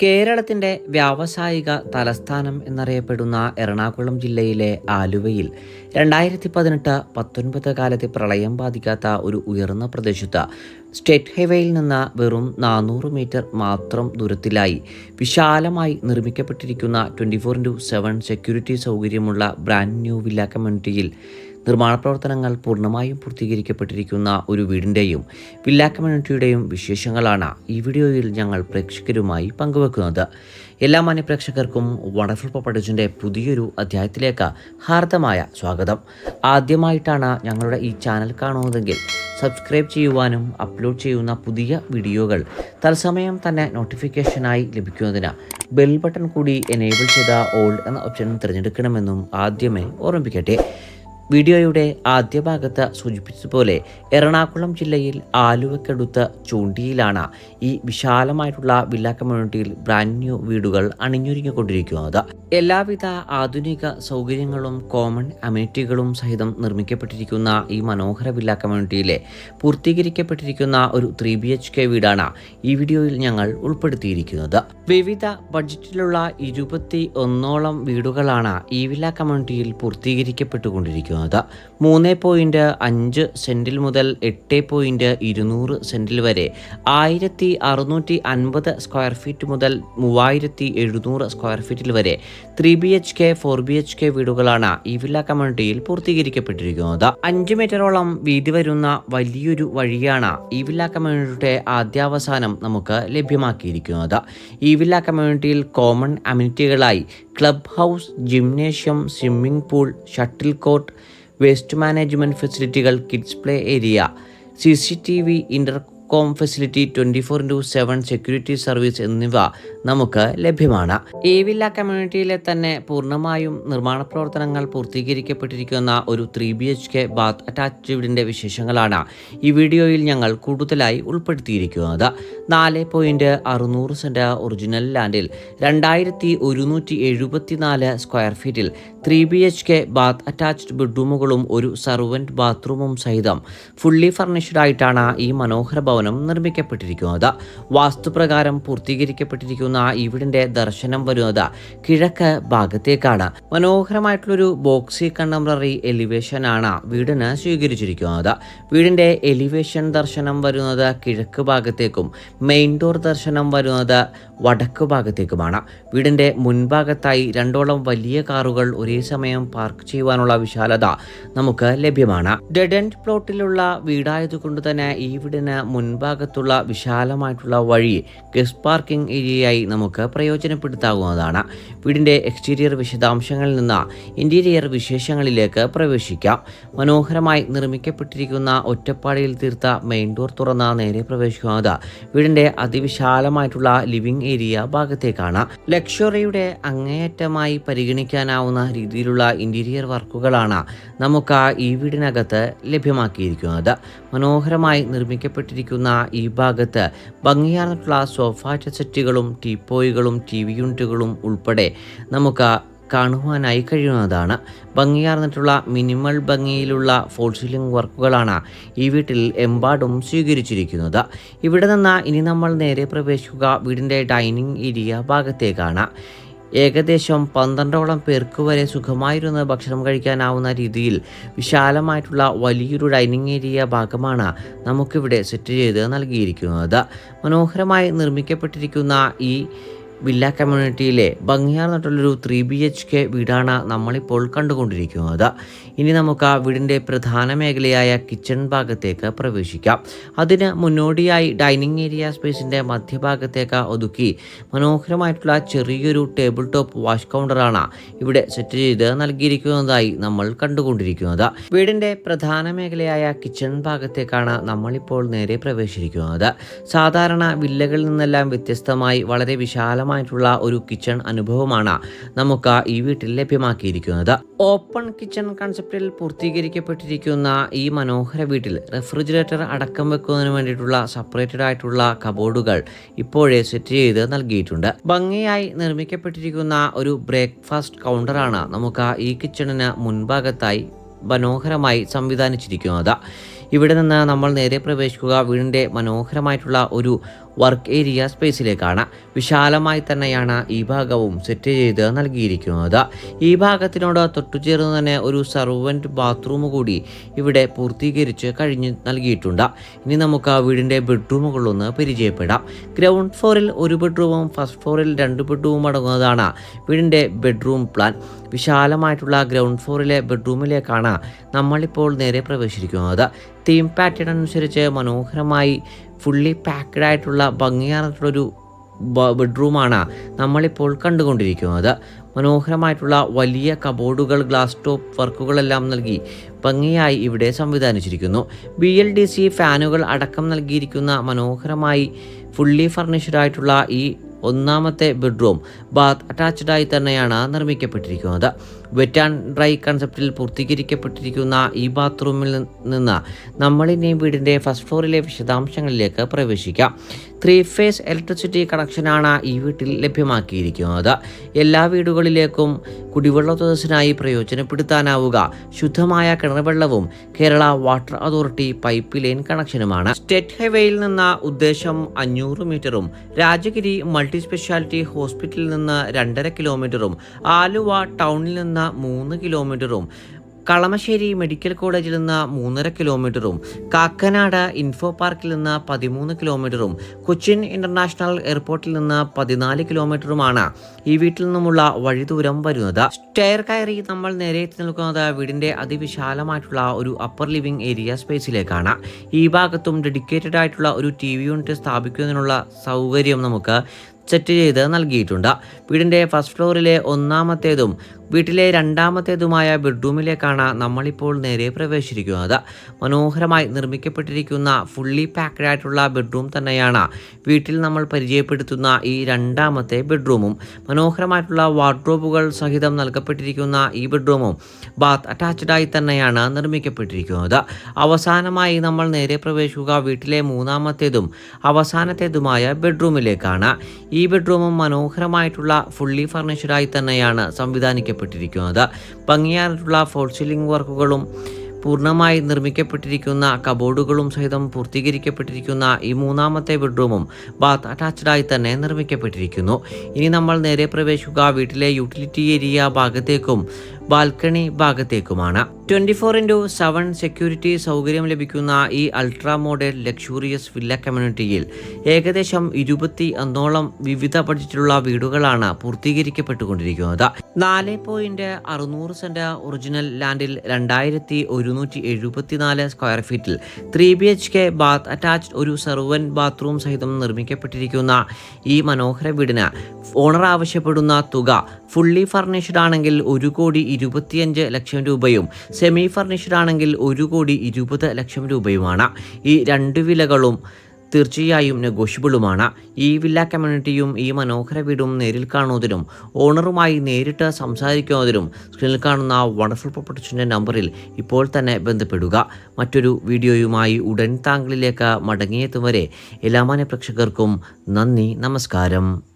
കേരളത്തിന്റെ വ്യാവസായിക തലസ്ഥാനം എന്നറിയപ്പെടുന്ന എറണാകുളം ജില്ലയിലെ ആലുവയിൽ രണ്ടായിരത്തി പതിനെട്ട് പത്തൊൻപത് കാലത്തെ പ്രളയം ബാധിക്കാത്ത ഒരു ഉയർന്ന പ്രദേശത്ത് സ്റ്റേറ്റ് ഹൈവേയിൽ നിന്ന് വെറും നാനൂറ് മീറ്റർ മാത്രം ദൂരത്തിലായി വിശാലമായി നിർമ്മിക്കപ്പെട്ടിരിക്കുന്ന twenty four into seven security സൗകര്യമുള്ള ബ്രാൻഡ് ന്യൂ വില്ല കമ്മ്യൂണിറ്റിയിൽ നിർമ്മാണ പ്രവർത്തനങ്ങൾ പൂർണമായും പൂർത്തീകരിക്കപ്പെട്ടിരിക്കുന്ന ഒരു വീടിന്റെയും വില്ല കമ്മ്യൂണിറ്റിയുടെയും വിശേഷങ്ങളാണ് ഈ വീഡിയോയിൽ ഞങ്ങൾ പ്രേക്ഷകരുമായി പങ്കുവെക്കുന്നത്. എല്ലാ മാന്യ പ്രേക്ഷകർക്കും വണ്ടർഫുൾ പ്രോപ്പർട്ടീസിന്റെ പുതിയൊരു അധ്യായത്തിലേക്ക് ഹാർദമായ സ്വാഗതം. ആദ്യമായിട്ടാണ് ഞങ്ങളുടെ ഈ ചാനൽ കാണുന്നതെങ്കിൽ സബ്സ്ക്രൈബ് ചെയ്യുവാനും അപ്ലോഡ് ചെയ്യുന്ന പുതിയ വീഡിയോകൾ തത്സമയം തന്നെ നോട്ടിഫിക്കേഷനായി ലഭിക്കുന്നതിന് ബെൽ ബട്ടൺ കൂടി എനേബിൾ ചെയ്ത ഓൾഡ് എന്ന ഓപ്ഷൻ തിരഞ്ഞെടുക്കണമെന്നും ആദ്യമേ ഓർമ്മിപ്പിക്കട്ടെ. വീഡിയോയുടെ ആദ്യ ഭാഗത്ത് സൂചിപ്പിച്ചതുപോലെ എറണാകുളം ജില്ലയിൽ ആലുവക്കടുത്ത് ചൂണ്ടിയിലാണ് ഈ വിശാലമായിട്ടുള്ള വില്ല കമ്മ്യൂണിറ്റിയിൽ ബ്രാൻഡ് ന്യൂ വീടുകൾ അണിഞ്ഞൊരുങ്ങിക്കൊണ്ടിരിക്കുന്നത്. എല്ലാവിധ ആധുനിക സൗകര്യങ്ങളും കോമൺ അമ്യൂണിറ്റികളും സഹിതം നിർമ്മിക്കപ്പെട്ടിരിക്കുന്ന ഈ മനോഹര വില്ല കമ്മ്യൂണിറ്റിയിലെ പൂർത്തീകരിക്കപ്പെട്ടിരിക്കുന്ന ഒരു ത്രീ ബി എച്ച് കെ വീടാണ് ഈ വീഡിയോയിൽ ഞങ്ങൾ ഉൾപ്പെടുത്തിയിരിക്കുന്നത്. വിവിധ ബഡ്ജറ്റിലുള്ള ഇരുപത്തി ഒന്നോളം വീടുകളാണ് ഈ വില്ല കമ്മ്യൂണിറ്റിയിൽ പൂർത്തീകരിക്കപ്പെട്ടുകൊണ്ടിരിക്കുന്നത്. മൂന്ന് പോയിന്റ് അഞ്ച് സെന്റിൽ മുതൽ എട്ട് പോയിന്റ് ഇരുന്നൂറ് സെന്റിൽ വരെ ആയിരത്തി അറുന്നൂറ്റി അൻപത് സ്ക്വയർ ഫീറ്റ് മുതൽ മൂവായിരത്തി എഴുന്നൂറ് സ്ക്വയർ ഫീറ്റിൽ വരെ three B H K four B H K വീടുകളാണ് ഈ വില്ല കമ്മ്യൂണിറ്റിയിൽ പൂർത്തീകരിക്കപ്പെട്ടിരിക്കുന്നത്. അഞ്ച് മീറ്ററോളം വീതി വരുന്ന വലിയൊരു വഴിയാണ് ഈ വില്ല കമ്മ്യൂണിറ്റിയുടെ ആദ്യാവസാനം നമുക്ക് ലഭ്യമാക്കിയിരിക്കുന്നത്. ഈ വില്ല കമ്മ്യൂണിറ്റിയിൽ common അമ്യൂണിറ്റികളായി club house gymnasium swimming pool shuttle court waste management ഫെസിലിറ്റികൾ kids play area C C T V intercom facility twenty four into seven security service എന്നിവ നമുക്ക് ലഭ്യമാണ്. ഈ വില്ല കമ്മ്യൂണിറ്റിയിലെ തന്നെ പൂർണമായും നിർമ്മാണ പ്രവർത്തനങ്ങൾ പൂർത്തീകരിക്കപ്പെട്ടിരിക്കുന്ന ഒരു three B H K bath അറ്റാച്ച്ഡിന്റെ വിശേഷങ്ങളാണ് ഈ വീഡിയോയിൽ ഞങ്ങൾ കൂടുതലായി ഉൾപ്പെടുത്തിയിരിക്കുന്നത്. നാല് പോയിന്റ് അറുന്നൂറ് സെന്റ് ഒറിജിനൽ ലാൻഡിൽ രണ്ടായിരത്തി ഒരുന്നൂറ്റി എഴുപത്തിനാല് സ്ക്വയർ ഫീറ്റിൽ three B H K bath attached ബെഡ്റൂമുകളും ഒരു സർവന്റ് ബാത്റൂമും സഹിതം ഫുള്ളി ഫർണിഷ്ഡ് ആയിട്ടാണ് ഈ മനോഹര നിർമ്മിക്കപ്പെട്ടിരിക്കുന്നത്. വാസ്തുപ്രകാരം പൂർത്തീകരിക്കപ്പെട്ടിരിക്കുന്ന ഇവിടിന്റെ ദർശനം വരുന്നത് കിഴക്ക് ഭാഗത്തേക്കാണ്. മനോഹരമായിട്ടുള്ളൊരു ബോക്സി കണ്ടംപററി എലിവേഷൻ ആണ് വീടിന് സ്വീകരിച്ചിരിക്കുന്നത്. വീടിന്റെ എലിവേഷൻ ദർശനം വരുന്നത് കിഴക്ക് ഭാഗത്തേക്കും മെയിൻ ഡോർ ദർശനം വരുന്നത് വടക്ക് ഭാഗത്തേക്കുമാണ്. വീടിന്റെ മുൻഭാഗത്തായി രണ്ടോളം വലിയ കാറുകൾ ഒരേ സമയം പാർക്ക് ചെയ്യുവാനുള്ള വിശാലത നമുക്ക് ലഭ്യമാണ്. ഡെഡ് പ്ലോട്ടിലുള്ള വീടായതുകൊണ്ട് തന്നെ ഈ വീടിന് മുൻഭാഗത്തുള്ള വിശാലമായിട്ടുള്ള വഴി ഗസ്റ്റ് പാർക്കിംഗ് ഏരിയയായി നമുക്ക് പ്രയോജനപ്പെടുത്താവുന്നതാണ്. വീടിന്റെ എക്സ്റ്റീരിയർ വിശദാംശങ്ങളിൽ നിന്ന് ഇന്റീരിയർ വിശേഷങ്ങളിലേക്ക് പ്രവേശിക്കാം. മനോഹരമായി നിർമ്മിക്കപ്പെട്ടിരിക്കുന്ന ഒറ്റപ്പാടിയിൽ തീർത്ത മെയിൻ ഡോർ തുറന്ന നേരെ പ്രവേശിക്കുന്നത് വീടിന്റെ അതിവിശാലമായിട്ടുള്ള ലിവിംഗ് ഏരിയ ഭാഗത്തേക്കാണ്. ലക്ഷറിയുടെ അങ്ങേയറ്റമായി പരിഗണിക്കാനാവുന്ന രീതിയിലുള്ള ഇന്റീരിയർ വർക്കുകളാണ് നമുക്ക് ആ ഈ വീടിനകത്ത് ലഭ്യമാക്കിയിരിക്കുന്നത്. മനോഹരമായി നിർമ്മിക്കപ്പെട്ടിരിക്കുന്ന ഈ ഭാഗത്ത് ഭംഗിയാർന്നിട്ടുള്ള സോഫ സെറ്റുകളും ടീപ്പോയികളും ടി വി യൂണിറ്റുകളും ഉൾപ്പെടെ നമുക്ക് കാണുവാനായി കഴിയുന്നതാണ്. ഭംഗിയാർന്നിട്ടുള്ള മിനിമൽ ഭംഗിയിലുള്ള ഫോൾ സീലിംഗ് വർക്കുകളാണ് ഈ വീട്ടിൽ എമ്പാടും സ്വീകരിച്ചിരിക്കുന്നത്. ഇവിടെ നിന്ന് ഇനി നമ്മൾ നേരെ പ്രവേശിക്കുക വീടിന്റെ ഡൈനിങ് ഏരിയ ഭാഗത്തേക്കാണ്. ഏകദേശം പന്ത്രണ്ടോളം പേർക്ക് വരെ സുഖമായിരുന്ന് ഭക്ഷണം കഴിക്കാനാവുന്ന രീതിയിൽ വിശാലമായിട്ടുള്ള വലിയൊരു ഡൈനിങ് ഏരിയ ഭാഗമാണ് നമുക്കിവിടെ സെറ്റ് ചെയ്ത് നൽകിയിരിക്കുന്നത്. മനോഹരമായി നിർമ്മിക്കപ്പെട്ടിരിക്കുന്ന ഈ വില്ല കമ്മ്യൂണിറ്റിയിലെ ഭംഗിയാർന്നിട്ടുള്ളൊരു ത്രീ ബി എച്ച് കെ വീടാണ് നമ്മളിപ്പോൾ കണ്ടുകൊണ്ടിരിക്കുന്നത്. ഇനി നമുക്ക് ആ വീടിന്റെ പ്രധാന മേഖലയായ കിച്ചൺ ഭാഗത്തേക്ക് പ്രവേശിക്കാം. അതിന് മുന്നോടിയായി ഡൈനിങ് ഏരിയ സ്പേസിന്റെ മധ്യഭാഗത്തേക്ക് ഒതുക്കി മനോഹരമായിട്ടുള്ള ചെറിയൊരു ടേബിൾ ടോപ്പ് വാഷ് കൗണ്ടറാണ് ഇവിടെ സെറ്റ് ചെയ്ത് നൽകിയിരിക്കുന്നതായി നമ്മൾ കണ്ടുകൊണ്ടിരിക്കുന്നത്. വീടിന്റെ പ്രധാന മേഖലയായ കിച്ചൺ ഭാഗത്തേക്കാണ് നമ്മളിപ്പോൾ നേരെ പ്രവേശിച്ചിരിക്കുന്നത്. സാധാരണ വില്ലകളിൽ നിന്നെല്ലാം വ്യത്യസ്തമായി വളരെ വിശാലമായിട്ടുള്ള ഒരു കിച്ചൺ അനുഭവമാണ് നമുക്ക് ഈ വീട്ടിൽ ലഭ്യമാക്കിയിരിക്കുന്നത്. ഓപ്പൺ കിച്ചൺ കൺസെപ്റ്റിൽ പൂർത്തീകരിക്കപ്പെട്ടിരിക്കുന്ന ഈ മനോഹര വീട്ടിൽ റെഫ്രിജറേറ്റർ അടക്കം വെക്കുന്നതിന് വേണ്ടിയിട്ടുള്ള സെപ്പറേറ്റഡ് ആയിട്ടുള്ള കബോർഡുകൾ ഇപ്പോഴേ സെറ്റ് ചെയ്ത് നൽകിയിട്ടുണ്ട്. ഭംഗിയായി നിർമ്മിക്കപ്പെട്ടിരിക്കുന്ന ഒരു ബ്രേക്ക്ഫാസ്റ്റ് കൗണ്ടറാണ് നമുക്ക് ഈ കിച്ചണിന് മുൻഭാഗത്തായി മനോഹരമായി സംവിധാനിച്ചിരിക്കുന്നത്. ഇവിടെ നിന്ന് നമ്മൾ നേരെ പ്രവേശിക്കുക വീടിന്റെ മനോഹരമായിട്ടുള്ള ഒരു വർക്ക് ഏരിയ സ്പേസിലേക്കാണ്. വിശാലമായി തന്നെയാണ് ഈ ഭാഗവും സെറ്റ് ചെയ്ത് നൽകിയിരിക്കുന്നത്. ഈ ഭാഗത്തിനോട് തൊട്ടുചേർന്ന് തന്നെ ഒരു സർവന്റ് ബാത്റൂം കൂടി ഇവിടെ പൂർത്തീകരിച്ച് കഴിഞ്ഞ് നൽകിയിട്ടുണ്ട്. ഇനി നമുക്ക് വീടിന്റെ ബെഡ്റൂമുകളൊന്ന് പരിചയപ്പെടാം. ഗ്രൗണ്ട് ഫ്ലോറിൽ ഒരു ബെഡ്റൂമും ഫസ്റ്റ് ഫ്ലോറിൽ രണ്ട് ബെഡ്റൂമും അടങ്ങുന്നതാണ് വീടിന്റെ ബെഡ്റൂം പ്ലാൻ വിശാലമായിട്ടുള്ള ഗ്രൗണ്ട് ഫ്ലോറിലെ ബെഡ്റൂമിലേക്കാണ് നമ്മളിപ്പോൾ നേരെ പ്രവേശിച്ചിരിക്കുന്നത് തീം പാറ്റേൺ അനുസരിച്ച് മനോഹരമായി ഫുള്ളി പാക്ക്ഡ് ആയിട്ടുള്ള ഭംഗിയാർന്നിട്ടുള്ളൊരു ബെഡ്റൂമാണ് നമ്മളിപ്പോൾ കണ്ടുകൊണ്ടിരിക്കുന്നത്. മനോഹരമായിട്ടുള്ള വലിയ കബോർഡുകൾ ഗ്ലാസ് ടോപ്പ് വർക്കുകളെല്ലാം നൽകി ഭംഗിയായി ഇവിടെ സംവിധാനിച്ചിരിക്കുന്നു. ബി എൽ ഡി സി ഫാനുകൾ അടക്കം നൽകിയിരിക്കുന്ന മനോഹരമായി ഫുള്ളി ഫർണിഷ്ഡ് ആയിട്ടുള്ള ഈ ഒന്നാമത്തെ ബെഡ്റൂം ബാത്ത് അറ്റാച്ച്ഡ് ആയി തന്നെയാണ് നിർമ്മിക്കപ്പെട്ടിരിക്കുന്നത്. വെറ്റ് ആൻഡ് ഡ്രൈ കൺസെപ്റ്റിൽ പൂർത്തീകരിക്കപ്പെട്ടിരിക്കുന്ന ഈ ബാത്റൂമിൽ നിന്ന് നമ്മളിനി വീടിന്റെ ഫസ്റ്റ് ഫ്ലോറിലെ വിശദാംശങ്ങളിലേക്ക് പ്രവേശിക്കാം. ത്രീ ഫേസ് ഇലക്ട്രിസിറ്റി കണക്ഷനാണ് ഈ വീട്ടിൽ ലഭ്യമാക്കിയിരിക്കുന്നത്. എല്ലാ വീടുകളിലേക്കും കുടിവെള്ള സ്രോതസ്സിനായി പ്രയോജനപ്പെടുത്താനാവുക. ശുദ്ധമായ കിണർവെള്ളവും Kerala water authority pipe line കണക്ഷനുമാണ്. State ഹൈവേയിൽ നിന്ന് ഉദ്ദേശം അഞ്ഞൂറ് മീറ്ററും രാജഗിരി മൾട്ടി സ്പെഷ്യാലിറ്റി ഹോസ്പിറ്റലിൽ നിന്ന് രണ്ടര കിലോമീറ്ററും ആലുവ ടൗണിൽ നിന്ന് മൂന്ന് കിലോമീറ്ററും കളമശ്ശേരി മെഡിക്കൽ കോളേജിൽ നിന്ന് മൂന്നര കിലോമീറ്ററും കാക്കനാട് ഇൻഫോ പാർക്കിൽ നിന്ന് പതിമൂന്ന് കിലോമീറ്ററും കൊച്ചിൻ ഇന്റർനാഷണൽ എയർപോർട്ടിൽ നിന്ന് പതിനാല് കിലോമീറ്ററുമാണ് ഈ വീട്ടിൽ നിന്നുമുള്ള വഴിദൂരം വരുന്നത്. സ്റ്റെയർ കയറി നമ്മൾ നേരെ എത്തി നിൽക്കുന്നത് വീടിന്റെ അതിവിശാലമായിട്ടുള്ള ഒരു അപ്പർ ലിവിംഗ് ഏരിയ സ്പേസിലേക്കാണ് ഈ ഭാഗത്തും ഡെഡിക്കേറ്റഡ് ആയിട്ടുള്ള ഒരു ടി വി യൂണിറ്റ് സ്ഥാപിക്കുന്നതിനുള്ള സൗകര്യം നമുക്ക് സെറ്റ് ചെയ്ത് നൽകിയിട്ടുണ്ട്. വീടിന്റെ ഫസ്റ്റ് ഫ്ലോറിലെ ഒന്നാമത്തേതും വീട്ടിലെ രണ്ടാമത്തേതുമായ ബെഡ്റൂമിലേക്കാണ് നമ്മളിപ്പോൾ നേരെ പ്രവേശിച്ചിരിക്കുന്നത്. മനോഹരമായി നിർമ്മിക്കപ്പെട്ടിരിക്കുന്ന ഫുള്ളി പാക്ഡ് ആയിട്ടുള്ള ബെഡ്റൂം തന്നെയാണ് വീട്ടിൽ നമ്മൾ പരിചയപ്പെടുത്തുന്ന ഈ രണ്ടാമത്തെ ബെഡ്റൂമും. മനോഹരമായിട്ടുള്ള വാർഡ്രോബുകൾ സഹിതം നൽകപ്പെട്ടിരിക്കുന്ന ഈ ബെഡ്റൂമും ബാത്ത് അറ്റാച്ച്ഡ് ആയി തന്നെയാണ് നിർമ്മിക്കപ്പെട്ടിരിക്കുന്നത്. അവസാനമായി നമ്മൾ നേരെ പ്രവേശിക്കുക വീട്ടിലെ മൂന്നാമത്തേതും അവസാനത്തേതുമായ ബെഡ്റൂമിലേക്കാണ്. ഈ ബെഡ്റൂമും മനോഹരമായിട്ടുള്ള ഫുള്ളി ഫർണിഷ്ഡായി തന്നെയാണ് സംവിധാനിക്കപ്പെട്ടിരിക്കുന്നത്. ഭംഗിയായിട്ടുള്ള ഫോൾ സീലിംഗ് വർക്കുകളും പൂർണമായി നിർമ്മിക്കപ്പെട്ടിരിക്കുന്ന കബോർഡുകളും സഹിതം പൂർത്തീകരിക്കപ്പെട്ടിരിക്കുന്ന ഈ മൂന്നാമത്തെ ബെഡ്റൂമും ബാത്ത് അറ്റാച്ച്ഡായി തന്നെ നിർമ്മിക്കപ്പെട്ടിരിക്കുന്നു. ഇനി നമ്മൾ നേരെ പ്രവേശിക്കുക. വീട്ടിലെ യൂട്ടിലിറ്റി ഏരിയ ഭാഗത്തേക്കും balcony ഭാഗത്തേക്കുമാണ്. Twenty four into seven security സൗകര്യം ലഭിക്കുന്ന ഈ അൾട്രാ മോഡേൺ ലക്ഷൂറിയസ് വില്ല കമ്മ്യൂണിറ്റിയിൽ ഏകദേശം ഇരുപത്തി ഒന്നോളം വിവിധ ബഡ്ജറ്റിലുള്ള വീടുകളാണ് പൂർത്തീകരിക്കപ്പെട്ടുകൊണ്ടിരിക്കുന്നത്. നാല് പോയിന്റ് അറുന്നൂറ് സെന്റ് ഒറിജിനൽ ലാൻഡിൽ രണ്ടായിരത്തി ഒരുന്നൂറ്റി എഴുപത്തിനാല് സ്ക്വയർ ഫീറ്റിൽ three B H K bath attached ഒരു സെർവൻ ബാത്റൂം സഹിതം നിർമ്മിക്കപ്പെട്ടിരിക്കുന്ന ഈ മനോഹര വീടിന് ഓണർ ആവശ്യപ്പെടുന്ന തുക ഫുള്ളി ഫർണിഷ്ഡ് ആണെങ്കിൽ ഒരു കോടി ഇരുപത്തിയഞ്ച് ലക്ഷം രൂപയും സെമി ഫർണിഷ്ഡ് ആണെങ്കിൽ ഒരു കോടി ഇരുപത് ലക്ഷം രൂപയുമാണ്. ഈ രണ്ട് വിലകളും തീർച്ചയായും നെഗോഷ്യബിളുമാണ് ഈ വില്ല കമ്മ്യൂണിറ്റിയും ഈ മനോഹര വീടും നേരിൽ കാണുന്നതിനും ഓണറുമായി നേരിട്ട് സംസാരിക്കുന്നതിനും സ്ക്രീനിൽ കാണുന്ന വണ്ടർഫുൾ പ്രോപ്പർട്ടീസിന്റെ നമ്പറിൽ ഇപ്പോൾ തന്നെ ബന്ധപ്പെടുക. മറ്റൊരു വീഡിയോയുമായി ഉടൻ താങ്കളിലേക്ക് മടങ്ങിയെത്തും വരെ എല്ലാ മാന്യ പ്രേക്ഷകർക്കും നന്ദി നമസ്കാരം.